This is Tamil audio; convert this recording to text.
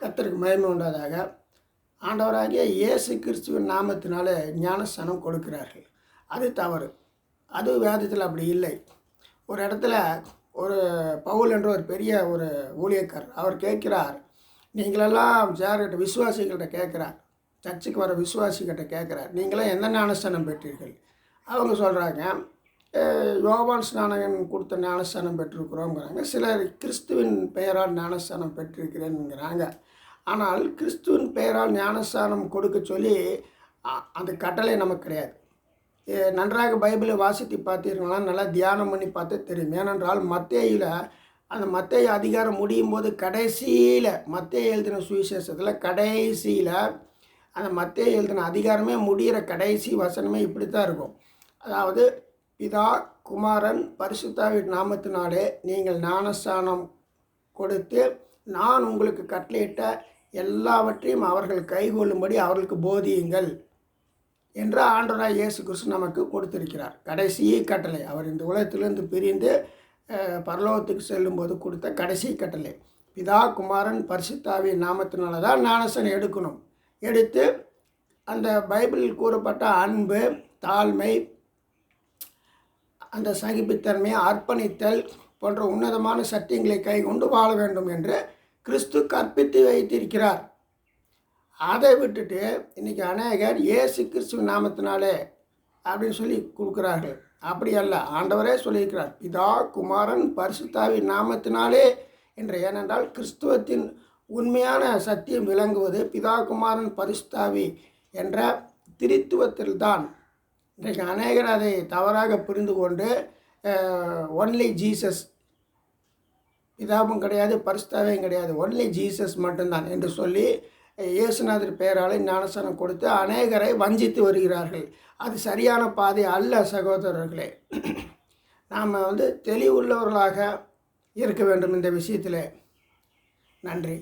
கத்தருக்கு மயமை உண்டாதாக. ஆண்டவராகிய இயேசு கிறிஸ்துவின் நாமத்தினால ஞானஸ்தானம் கொடுக்கிறார்கள். அது தவறு. அது வேதத்தில் அப்படி இல்லை. ஒரு இடத்துல ஒரு பவுல் என்ற ஒரு பெரிய ஒரு ஊழியக்கார் அவர் கேட்கிறார். நீங்களெல்லாம் யார்கிட்ட விசுவாசிகள்கிட்ட கேட்குறார். சர்ச்சுக்கு வர விசுவாசிகிட்ட கேட்குறார். நீங்களாம் எந்த ஞானஸ்தானம் பெற்றீர்கள்? அவங்க சொல்கிறாங்க யோவான் ஸ்நானகன் கொடுத்த ஞானஸ்தானம் பெற்றிருக்கிறோங்கிறாங்க சிலர் கிறிஸ்துவின் பெயரால் ஞானஸ்தானம் பெற்றிருக்கிறேன்ங்கிறாங்க. ஆனால் கிறிஸ்துவின் பெயரால் ஞானஸ்தானம் கொடுக்க சொல்லி அ- அந்த கட்டளை நமக்கு கிடையாது. நன்றாக பைபிளை வாசித்து பார்த்தீர்களா நல்லா தியானம் பண்ணி பார்த்து தெரியும். ஏனென்றால் மத்தேயில அந்த மத்திய அதிகாரம் முடியும் போது கடைசியில் மத்திய எழுதின சுவிசேஷத்தில் கடைசியில் அந்த மத்திய எழுதின அதிகாரமே முடிகிற கடைசி வசனமே இப்படி தான் இருக்கும். அதாவது பிதா குமாரன் பரிசுத்தாவின் நாமத்தினாலே நீங்கள் ஞானஸ்தானம் கொடுத்து நான் உங்களுக்கு கட்டளையிட்ட எல்லாவற்றையும் அவர்கள் கைகொள்ளும்படி அவர்களுக்கு போதியுங்கள் என்று ஆண்டவராய் இயேசு கிறிஸ்து நமக்கு கொடுத்திருக்கிறார். கடைசி கட்டளை. அவர் இந்த உலகத்திலிருந்து பிரிந்து பரலோகத்துக்கு செல்லும்போது கொடுத்த கடைசி கட்டளை. பிதா குமாரன் பரிசுத்தாவின் நாமத்தினால தான் ஞானசனம் எடுக்கணும். எடுத்து அந்த பைபிளில் கூறப்பட்ட அன்பு தாழ்மை அந்த சகிப்புத்தன்மையை அர்ப்பணித்தல் போன்ற உன்னதமான சத்தியங்களை கைகொண்டு வாழ வேண்டும் என்று கிறிஸ்து கற்பித்து வைத்திருக்கிறார். அதை விட்டுட்டு இன்றைக்கி அநேகர் இயேசு கிறிஸ்துவ நாமத்தினாலே அப்படின்னு சொல்லி கொடுக்குறார்கள். அப்படி அல்ல ஆண்டவரே சொல்லியிருக்கிறார் பிதா குமாரன் பரிசுத்தாவின் நாமத்தினாலே. என்று ஏனென்றால் கிறிஸ்துவத்தின் உண்மையான சத்தியம் விளங்குவது பிதா குமாரன் பரிசுத்தாவி என்ற திரித்துவத்தில்தான். இன்றைக்கு அநேகர் அதை தவறாக புரிந்து கொண்டு ஒன்லி ஜீசஸ் பிதாவும் கிடையாது பரிஸ்தாவையும் கிடையாது. ஒன்லி ஜீசஸ் மட்டும்தான் என்று சொல்லி இயேசுநாதர் பெயராலே ஞானசனம் கொடுத்து அநேகரை வஞ்சித்து வருகிறார்கள். அது சரியான பாதை அல்ல சகோதரர்களே. நாம் வந்து தெளிவுள்ளவர்களாக இருக்க வேண்டும் இந்த விஷயத்தில். நன்றி.